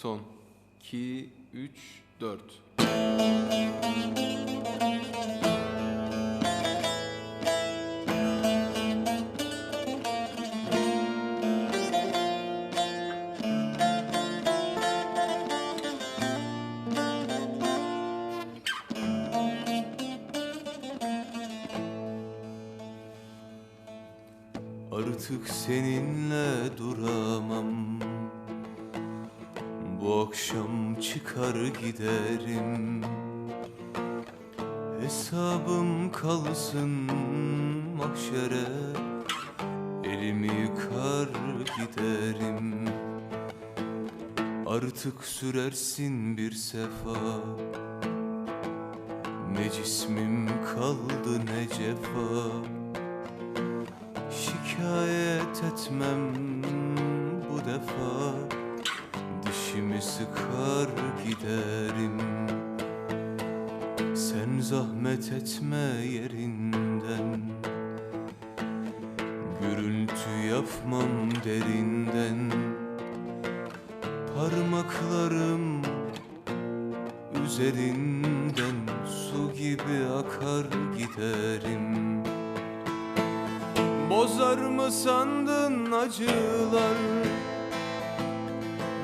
Son. 2, 3, 4. Artık seninle duramam Akşam çıkar giderim. Hesabım kalsın mahşere Elimi yıkar giderim. Artık sürersin bir sefa. Ne cismim kaldı ne cefa. Şikayet etmem bu defa Dişimi sıkar giderim. Sen zahmet etme yerinden. Gürültü yapmam derinden. Parmaklarım üzerinden Su gibi akar giderim. Bozar mı sandın acılar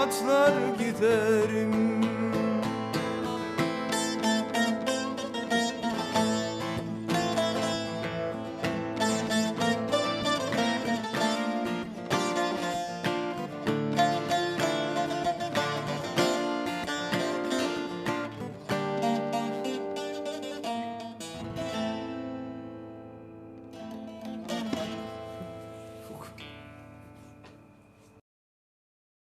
patlar giderim